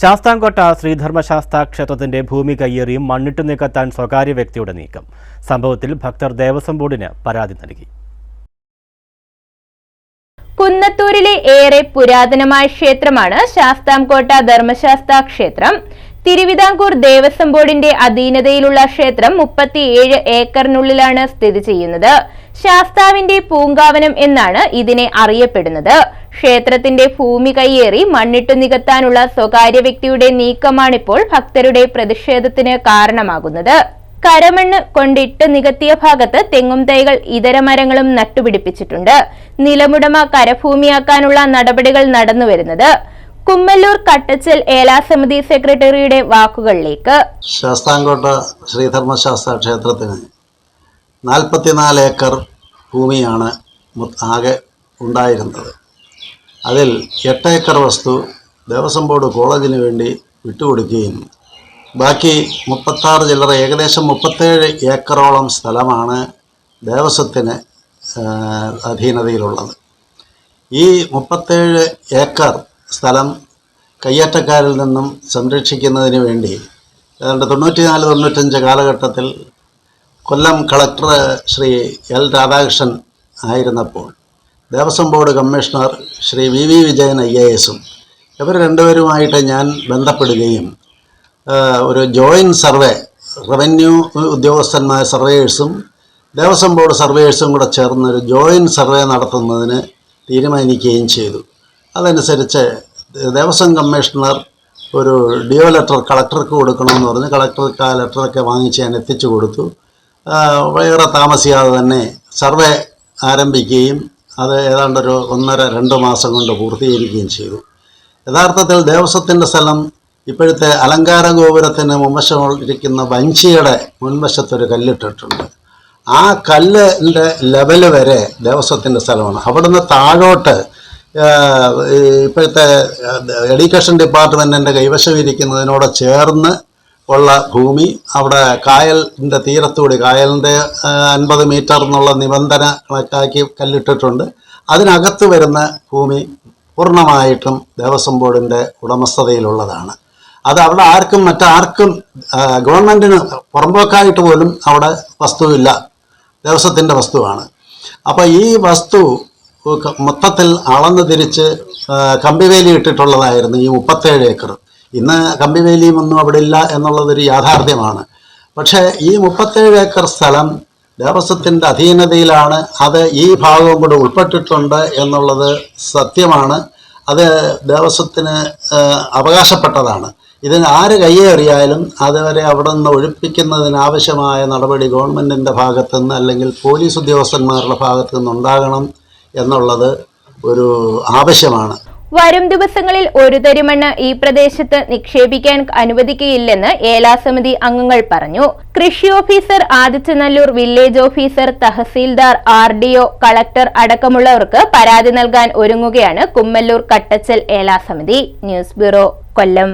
ശാസ്താംകോട്ട ശ്രീധർമ്മശാസ്ത ക്ഷേത്രത്തിന്റെ ഭൂമി കയ്യേറിയും മണ്ണിട്ട് നീക്കത്താൻ സ്വകാര്യ വ്യക്തിയുടെ നീക്കം. സംഭവത്തിൽ ഭക്തർ ദേവസ്വം ബോർഡിന് പരാതി നൽകി. കുന്നത്തൂരിലെ ഏറെ പുരാതനമായ ക്ഷേത്രമാണ് ശാസ്താംകോട്ട ധർമ്മശാസ്ത ക്ഷേത്രം. തിരുവിതാംകൂർ ദേവസ്വം ബോർഡിന്റെ അധീനതയിലുള്ള ക്ഷേത്രം മുപ്പത്തിയേഴ് ഏക്കറിനുള്ളിലാണ് സ്ഥിതി ചെയ്യുന്നത്. ശാസ്താവിന്റെ പൂങ്കാവനം എന്നാണ് ഇതിനെ അറിയപ്പെടുന്നത്. ക്ഷേത്രത്തിന്റെ ഭൂമി കയ്യേറി മണ്ണിട്ടു നികത്താനുള്ള സ്വകാര്യ വ്യക്തിയുടെ നീക്കമാണിപ്പോൾ ഭക്തരുടെ പ്രതിഷേധത്തിന് കാരണമാകുന്നത്. കരമണ്ണ് കൊണ്ടിട്ട് നികത്തിയ ഭാഗത്ത് തെങ്ങും തൈകൾ ഇതര മരങ്ങളും നട്ടുപിടിപ്പിച്ചിട്ടുണ്ട്. നിലമുടമ കരഭൂമിയാക്കാനുള്ള നടപടികൾ നടന്നുവരുന്നത്. കുമ്മല്ലൂർ കട്ടച്ചൽ ഏലാസമിതി സെക്രട്ടറിയുടെ വാക്കുകളിലേക്ക്. ശാസ്താംകോട്ട ശ്രീധർമ്മശാസ്ത്ര ക്ഷേത്രത്തിന് നാൽപ്പത്തിനാല് ഏക്കർ ഭൂമിയാണ് ആകെ ഉണ്ടായിരുന്നത്. അതിൽ എട്ട് ഏക്കർ വസ്തു ദേവസ്വം ബോർഡ് കോളേജിന് വേണ്ടി വിട്ടുകൊടുക്കുകയും ബാക്കി മുപ്പത്താറ് ചില്ലറ ഏകദേശം മുപ്പത്തേഴ് ഏക്കറോളം സ്ഥലമാണ് ദേവസ്വത്തിന് അധീനതയിലുള്ളത്. ഈ മുപ്പത്തേഴ് ഏക്കർ സ്ഥലം കയ്യേറ്റക്കാരിൽ നിന്നും സംരക്ഷിക്കുന്നതിന് വേണ്ടി ഏതാണ്ട് തൊണ്ണൂറ്റിനാല് തൊണ്ണൂറ്റഞ്ച് കാലഘട്ടത്തിൽ കൊല്ലം കളക്ടർ ശ്രീ എൽ രാധാകൃഷ്ണൻ ആയിരുന്നപ്പോൾ Devaswom board commissioner Shri V V Vijayan I A എസും ഇവർ രണ്ടുപേരുമായിട്ട് ഞാൻ ബന്ധപ്പെടുകയും ഒരു ജോയിന്റ് സർവേ റവന്യൂ ഉദ്യോഗസ്ഥന്മാർ സർവേഴ്സും ദേവസ്വം ബോർഡ് സർവേയേഴ്സും കൂടെ ചേർന്ന് ഒരു ജോയിന്റ് സർവേ നടത്തുന്നതിന് തീരുമാനിക്കുകയും ചെയ്തു. അതനുസരിച്ച് ദേവസ്വം കമ്മീഷണർ ഒരു ഡിയോ ലെറ്റർ കളക്ടർക്ക് കൊടുക്കണമെന്ന് പറഞ്ഞ് കളക്ടർക്ക് ആ ലെറ്ററൊക്കെ വാങ്ങിച്ച് ഞാൻ എത്തിച്ചു കൊടുത്തു. വേറെ താമസിയാതെ തന്നെ സർവേ ആരംഭിക്കുകയും അത് ഏതാണ്ടൊരു ഒന്നര രണ്ട് മാസം കൊണ്ട് പൂർത്തീകരിക്കുകയും ചെയ്തു. യഥാർത്ഥത്തിൽ ദേവസ്വത്തിന്റെ സ്ഥലം ഇപ്പോഴത്തെ അലങ്കാര ഗോപുരത്തിന് മുൻവശമിരിക്കുന്ന വഞ്ചിയുടെ മുൻവശത്തൊരു കല്ലിട്ടിട്ടുണ്ട്. ആ കല്ലിന്റെ ലെവൽ വരെ ദേവസ്വത്തിന്റെ സ്ഥലമാണ്. അവിടുന്ന് താഴോട്ട് ഇപ്പോഴത്തെ എഡ്യൂക്കേഷൻ ഡിപ്പാർട്ട്മെന്റിന്റെ കൈവശം ഇരിക്കുന്നതിനോട് ചേർന്ന് ഉള്ള ഭൂമി അവിടെ കായലിന്റെ തീരത്തൂടി കായലിന്റെ അൻപത് മീറ്റർ എന്നുള്ള നിബന്ധന കണക്കാക്കി കല്ലിട്ടിട്ടുണ്ട്. അതിനകത്ത് വരുന്ന ഭൂമി പൂർണമായിട്ടും ദേവസ്വം ബോർഡിന്റെ ഉടമസ്ഥതയിലുള്ളതാണ്. അത് അവിടെ ആർക്കും മറ്റാർക്കും ഗവൺമെന്റിന് പുറമ്പോക്കായിട്ട് പോലും അവിടെ വസ്തുവില്ല. ദേവസ്വത്തിന്റെ വസ്തുവാണ്. അപ്പോൾ ഈ വസ്തു മൊത്തത്തിൽ അളന്ന് തിരിച്ച് കമ്പിവേലി ഇട്ടിട്ടുള്ളതായിരുന്നു ഈ മുപ്പത്തേഴ് ഏക്കർ. ഇന്ന് കമ്പിവേലിയും ഒന്നും അവിടെ ഇല്ല എന്നുള്ളതൊരു യാഥാർത്ഥ്യമാണ്. പക്ഷേ ഈ മുപ്പത്തേഴ് ഏക്കർ സ്ഥലം ദേവസ്വത്തിന്റെ അധീനതയിലാണ്. അത് ഈ ഭാഗവും കൂടെ ഉൾപ്പെട്ടിട്ടുണ്ട് എന്നുള്ളത് സത്യമാണ്. അത് ദേവസ്വത്തിന് അവകാശപ്പെട്ടതാണ്. ഇതിന് ആര് കയ്യേറിയാലും അതുവരെ അവിടെ നിന്ന് ഒഴിപ്പിക്കുന്നതിനാവശ്യമായ നടപടി ഗവൺമെന്റിന്റെ ഭാഗത്തുനിന്ന് അല്ലെങ്കിൽ പോലീസ് ഉദ്യോഗസ്ഥന്മാരുടെ ഭാഗത്തു നിന്ന് ഉണ്ടാകണം. എന്നുള്ളത് ഒരു ആവശ്യമാണ്. വരും ദിവസങ്ങളിൽ ഒരു തരിമണ്ണ് ഈ പ്രദേശത്ത് നിക്ഷേപിക്കാൻ അനുവദിക്കുകയില്ലെന്ന് ഏലാ സമിതി അംഗങ്ങൾ പറഞ്ഞു. കൃഷി officer Adithyanallur village officer tahsildar R D O collector അടക്കമുള്ളവർക്ക് പരാതി നൽകാൻ ഒരുങ്ങുകയാണ് കുമ്മല്ലൂർ കട്ടച്ചൽ ഏലാ സമിതി. News bureau Kollam.